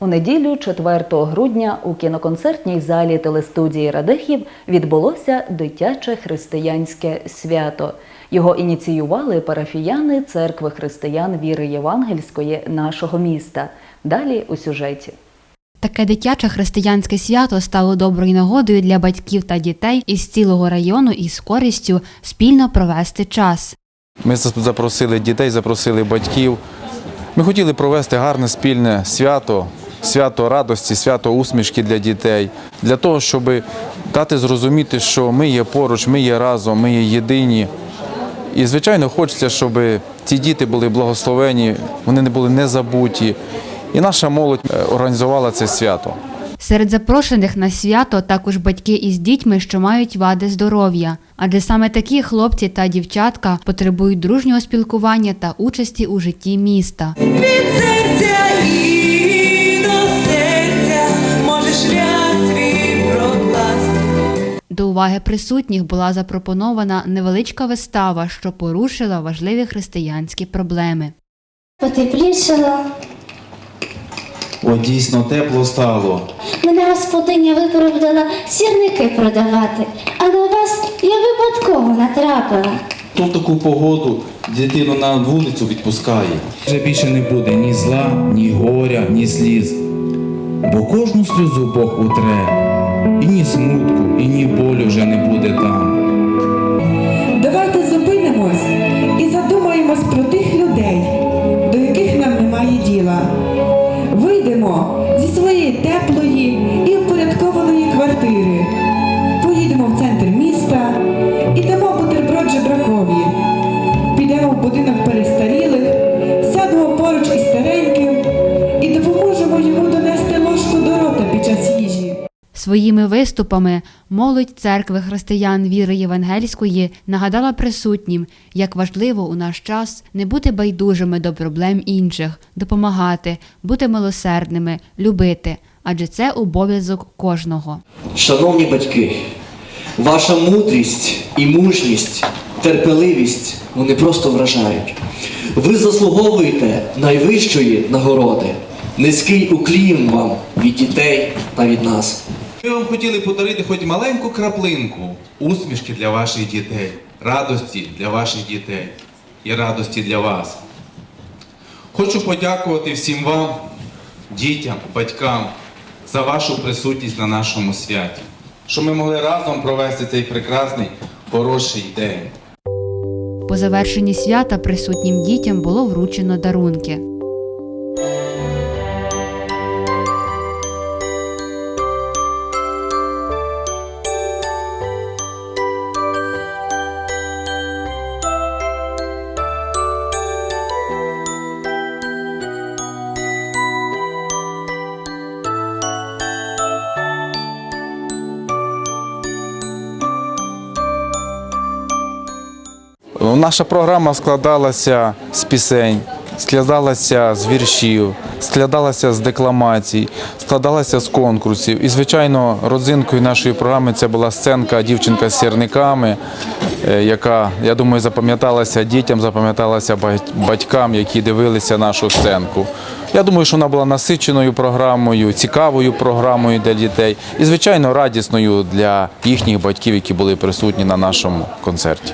У неділю, 4 грудня, у кіноконцертній залі телестудії Радехів відбулося дитяче християнське свято. Його ініціювали парафіяни церкви християн віри євангельської нашого міста. Далі у сюжеті. Таке дитяче християнське свято стало доброю нагодою для батьків та дітей із цілого району із користю спільно провести час. Ми запросили дітей, запросили батьків. Ми хотіли провести гарне спільне свято, свято радості, свято усмішки для дітей, для того, щоб дати зрозуміти, що ми є поруч, ми є разом, ми є єдині. І, звичайно, хочеться, щоб ці діти були благословені, вони не були незабуті. І наша молодь е, організувала це свято. Серед запрошених на свято також батьки із дітьми, що мають вади здоров'я, адже саме такі хлопці та дівчатка потребують дружнього спілкування та участі у житті міста. Від серця До уваги присутніх була запропонована невеличка вистава, що порушила важливі християнські проблеми. Потеплішало. О, дійсно тепло стало. Мене господиня виправдала сірники продавати, а на вас я випадково натрапила. Хто в таку погоду дитину на вулицю відпускає? Вже більше не буде ні зла, ні горя, ні сліз. Бо кожну сльозу Бог утре, діла. Вийдемо зі своєї теплої і Своїми виступами молодь церкви християн віри євангельської нагадала присутнім, як важливо у наш час не бути байдужими до проблем інших, допомагати, бути милосердними, любити, адже це обов'язок кожного. Шановні батьки, ваша мудрість і мужність, терпеливість вони просто вражають. Ви заслуговуєте найвищої нагороди. Низький уклін вам від дітей та від нас. Ми вам хотіли подарити хоч маленьку краплинку усмішки для ваших дітей, радості для ваших дітей і радості для вас. Хочу подякувати всім вам, дітям, батькам, за вашу присутність на нашому святі, що ми могли разом провести цей прекрасний хороший день. По завершенні свята присутнім дітям було вручено дарунки. Наша програма складалася з пісень, складалася з віршів, складалася з декламацій, складалася з конкурсів. І, звичайно, родзинкою нашої програми це була сценка Дівчинка з сірниками, е, яка, я думаю, запам'яталася дітям, запам'яталася бать- батькам, які дивилися нашу сценку. Я думаю, що вона була насиченою програмою, цікавою програмою для дітей і, звичайно, радісною для їхніх батьків, які були присутні на нашому концерті.